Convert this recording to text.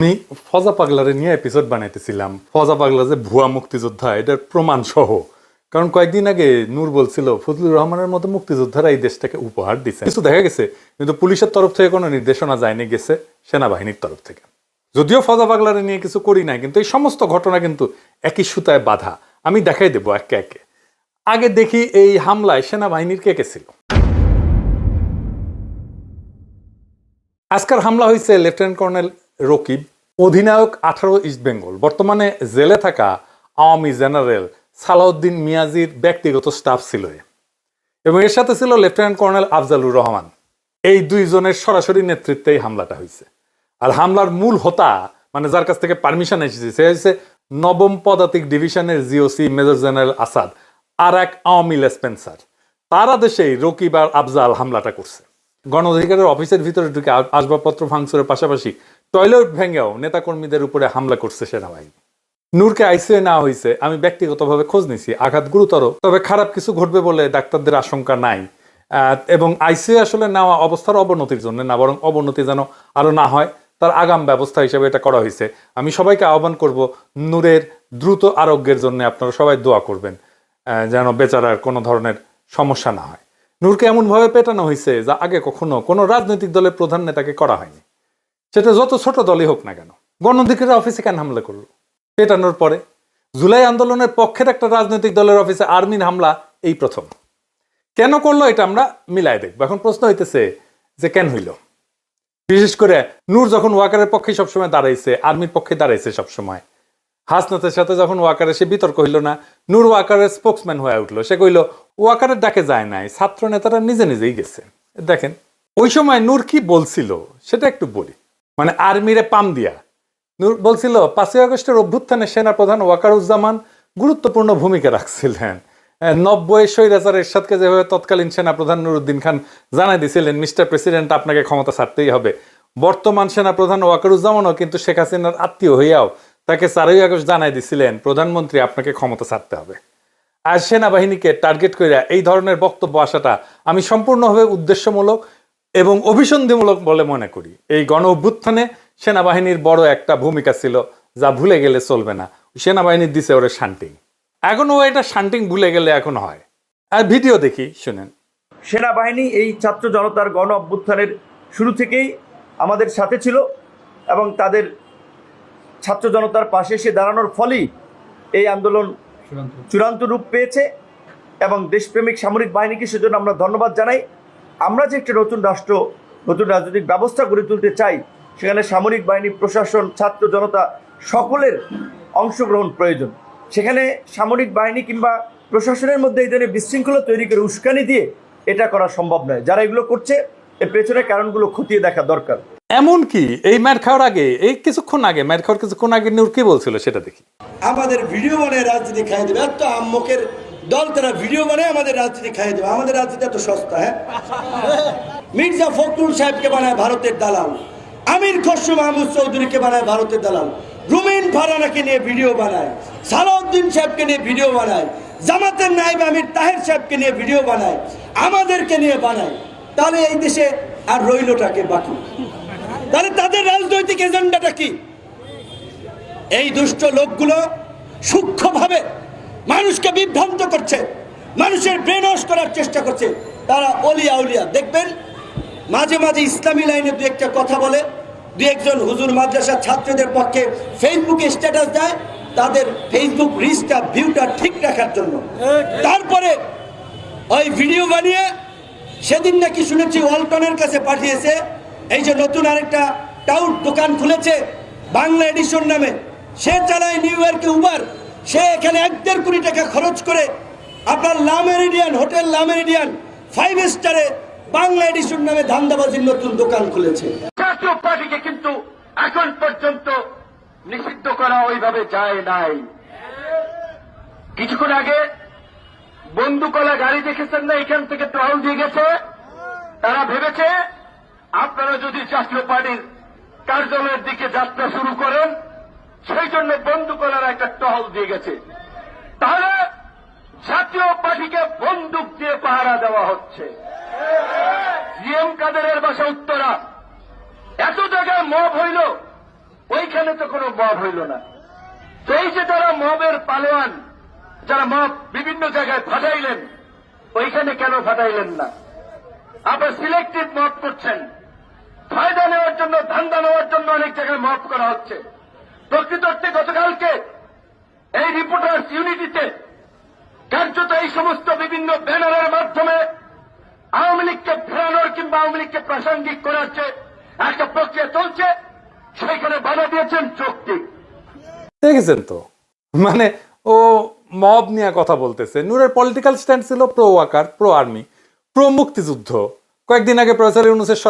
আমি ফজা পাগলারে নিয়ে এপিসোড বানাইতেছিলাম। ফজা পাগলা যে ভুয়া মুক্তিযোদ্ধা, এটার প্রমাণ সহ কারণ কয়েকদিন আগে নূর বলছিল, ফজলুর রহমানের মতো মুক্তিযোদ্ধারা এই দেশটাকে উপহার দিচ্ছে কিছু দেখা গেছে, কিন্তু পুলিশের তরফ থেকে কোনো নির্দেশনা যায়নি গেছে সেনাবাহিনীর তরফ থেকে। যদিও ফজা পাগলারে নিয়ে কিছু করি নাই, কিন্তু এই সমস্ত ঘটনা কিন্তু একই সুতায় বাধা। আমি দেখাই দেবো একে একে। আগে দেখি এই হামলায় সেনাবাহিনীর কে কে ছিল। আজকের হামলা হয়েছে লেফটেন্যান্ট কর্নেল রকিব। অধিনায়ক আঠারো ইস্ট বেঙ্গল, বর্তমানে জেলে থাকা আওয়ামী জেনারেল সালাউদ্দিন মিয়াজির ব্যক্তিগত স্টাফ ছিল এবং এর সাথে ছিল লেফটেন্যান্ট কর্নেল আফজালুর রহমান। এই দুইজনের সরাসরি নেতৃত্বে এই হামলাটা হয়েছে। আর হামলার মূল হোতা মানে যার কাছ থেকে পারমিশন এসেছে, সে হচ্ছে নবম পদাতিক ডিভিশনের জিওসি মেজর জেনারেল আসাদ, আর এক আওয়ামী লেসপেন্সার তারা দেশেই রকিব আর আফজাল হামলাটা করছে। গণ অধিকারের অফিসের ভিতরে ঢুকে আসবাবপত্র ভাঙচুরের পাশাপাশি টয়লেট ভেঙেও নেতাকর্মীদের উপরে হামলা করছে সেনাবাহিনী। নূরকে আইসিইউ নেওয়া হয়েছে আমি ব্যক্তিগতভাবে খোঁজ নিছি, আঘাত গুরুতর, তবে খারাপ কিছু ঘটবে বলে ডাক্তারদের আশঙ্কা নাই। এবং আইসিইউ আসলে নেওয়া অবস্থার অবনতির জন্য না, বরং অবনতি যেন আরও না হয়, তার আগাম ব্যবস্থা হিসেবে এটা করা হয়েছে আমি সবাইকে আহ্বান করব নূরের দ্রুত আরোগ্যের জন্য আপনারা সবাই দোয়া করবেন যেন বেচারার কোনো ধরনের সমস্যা না হয়। নূরকে এমনভাবে পেটানো হয়েছে যা আগে কখনো কোনো রাজনৈতিক দলের প্রধান নেতাকে করা হয়নি। সেটা যত ছোট দলই হোক না কেন গণ অধিকারের অফিসে কেন হামলা করল? পেটানোর পরে জুলাই আন্দোলনের পক্ষের একটা রাজনৈতিক দলের অফিসে আর্মির হামলা, এই প্রথম। কেন করল এটা আমরা মিলাই দেখব। এখন প্রশ্ন হইতেছে যে কেন হইল? বিশেষ করে নূর যখন ওয়াকারের পক্ষে সবসময় দাঁড়াইছে, আর্মির পক্ষে দাঁড়াইছে সবসময়। হাসনাতের সাথে যখন ওয়াকারে সে বিতর্ক হইল না, নূর ওয়াকারের স্পোক্সম্যান হয়ে উঠল। সে কইল, ওয়াকারের ডাকে যায় নাই ছাত্র নেতারা নিজে নিজেই গেছে। দেখেন, ওই সময় নূর কি বলছিল, সেটা একটু বলি। মানে আর্মিরে পাম দিয়া। বলছিল পাঁচই আগস্টের অভ্যুত্থানে সেনাপ্রধান ওয়াকারুজ্জামান গুরুত্বপূর্ণ ভূমিকা রাখছিলেন। আহ, নব্বই স্বৈরাচার এরশাদকে যেভাবে তৎকালীন সেনাপ্রধান নুরুদ্দিন খান জানাই দিয়েছিলেন মিস্টার প্রেসিডেন্ট আপনাকে ক্ষমতা ছাড়তেই হবে। বর্তমান সেনাপ্রধান ওয়াকারুজ্জামানও কিন্তু শেখ হাসিনার আত্মীয় হইয়াও তাকে চারই আগস্ট জানাই দিছিলেন প্রধানমন্ত্রী আপনাকে ক্ষমতা ছাড়তে হবে। আর সেনাবাহিনীকে টার্গেট করিয়া এই ধরনের বক্তব্য আসাটা আমি সম্পূর্ণভাবে উদ্দেশ্যমূলক এবং অভিসন্ধিমূলক বলে মনে করি। এই গণ অভ্যুত্থানে সেনাবাহিনীর বড় একটা ভূমিকা ছিল যা ভুলে গেলে চলবে না। সেনাবাহিনীর দিছে ওরে শান্টিং এখন ও এটা শান্টিং ভুলে গেলে এখন হয়। আর ভিডিও দেখি শুনেন। সেনাবাহিনী এই ছাত্র জনতার গণ অভ্যুত্থানের শুরু থেকেই আমাদের সাথে ছিল এবং তাদের ছাত্র জনতার পাশে এসে দাঁড়ানোর ফলেই এই আন্দোলন চূড়ান্ত রূপ পেয়েছে এবং দেশপ্রেমিক সামরিক বাহিনীকে সেজন্য আমরা ধন্যবাদ জানাই। আমরা যে একটি নতুন রাষ্ট্র নতুন রাজনৈতিক ব্যবস্থা গড়ে তুলতে চাই সেখানে সামরিক বাহিনী প্রশাসন ছাত্র জনতা সকলের অংশগ্রহণ প্রয়োজন। সেখানে সামরিক বাহিনী কিংবা প্রশাসনের মধ্যে এই ধরনের বিশৃঙ্খলা তৈরি করে উস্কানি দিয়ে এটা করা সম্ভব নয়। যারা এগুলো করছে এর পেছনে কারণগুলো খতিয়ে দেখা দরকার। এমন কি এই ম্যার খাওয়ার আগে এই কিছুক্ষণ আগে ম্যার খাওয়ার কিছুক্ষণ আগে নূর কি বলছিল সেটা দেখি। আমাদের ভিডিও বানায় রাজনীতি খাইয়ে দেবে। এত আম্মকের দল তারা ভিডিও বানায় আমাদের রাজনীতি খাইয়ে দেবে। আমাদের রাজনীতি এত সস্তা হ্যাঁ? মির্জা ফখরুল সাহেবকে বানায় ভারতের দালাল। আমির খসরু মাহমুদ চৌধুরীকে বানায় ভারতের দালাল। রুমিন ফারানাকে নিয়ে ভিডিও বানায়। সালাউদ্দিন সাহেবকে নিয়ে ভিডিও বানায়। জামাতের নাইব আমির তাহের সাহেবকে নিয়ে ভিডিও বানায়। আমাদেরকে নিয়ে বানায়। তাহলে এই দেশে আর রইলটাকে বাকি। তাহলে তাদের রাজনৈতিক এজেন্ডাটা কি? এই দুষ্ট লোকগুলো সূক্ষ্মভাবে মানুষকে বিভ্রান্ত করছে, মানুষের ব্রেন করার চেষ্টা করছে। তারা অলিয়া উলিয়া। দেখবেন, মাঝে মাঝে ইসলামী লাইনে দু একটা কথা বলে, দু একজন হুজুর মাদ্রাসার ছাত্রদের পক্ষে ফেসবুকে স্ট্যাটাস দেয়, তাদের ফেসবুক রিচটা ভিউটা ঠিক রাখার জন্য। তারপরে ওই ভিডিও বানিয়ে সেদিন নাকি শুনেছি ওয়ালটনের কাছে পাঠিয়েছে, এই যে নতুন আরেকটা টাউট দোকান খুলেছে, বাংলা এডিশন নামে। সে চালায় নিউ ইয়র্কে উবার সে এখানে এক দেড় কোটি টাকা খরচ করে আপনার লামেরিডিয়ান হোটেল লামেরিডিয়ান ফাইভ স্টারে বাংলা এডিশন নামে ধান্দাবাজির নতুন দোকান খুলেছে। জাতীয় পার্টিকে কিন্তু এখন পর্যন্ত নিষিদ্ধ করা ওইভাবে যায় নাই। কিছুক্ষণ আগে বন্দুকলা গাড়ি দেখেছেন না, এখান থেকে টহল দিয়ে গেছে। তারা ভেবেছে, আপনারা যদি জাতীয় পার্টির কার্যালয়ের দিকে যাত্রা শুরু করেন সেই জন্য বন্দুকলার একটা টহল দিয়ে গেছে। তাহলে জাতীয় পার্টিকে বন্দুক দিয়ে পাহারা দেওয়া হচ্ছে। জিএম কাদেরের বাসা উত্তরা। এত জায়গায় মব হইল, ওইখানে তো কোনো মব হইল না। তো এই যে যারা মবের পালোয়ান, যারা মব বিভিন্ন জায়গায় ফাটাইলেন, ওইখানে কেন ফাটাইলেন না? আবার সিলেক্টিভ মব করছেন। ফায়দা নেওয়ার জন্য, ধান্দা নেওয়ার জন্য অনেক জায়গায় মব করা হচ্ছে। প্রকৃত অর্থে গতকালকে এই রিপোর্টার্স ইউনিটিতে কার্যত এই সমস্ত বিভিন্ন ব্যানারের মাধ্যমে আওয়ামী লীগকে ফেরানোর কিংবা আওয়ামী লীগকে প্রাসঙ্গিক করার যে একটা প্রক্রিয়া চলছে, সেখানে বাধা দিয়েছেন যৌক্তিক দেখেছেন তো? মানে ও মব নিয়ে কথা বলতেছে। নূরের পলিটিক্যাল স্ট্যান্ড ছিল pro Waker pro army pro মুক্তিযুদ্ধ কয়েকদিন আগে প্রফেসর ইউনুসের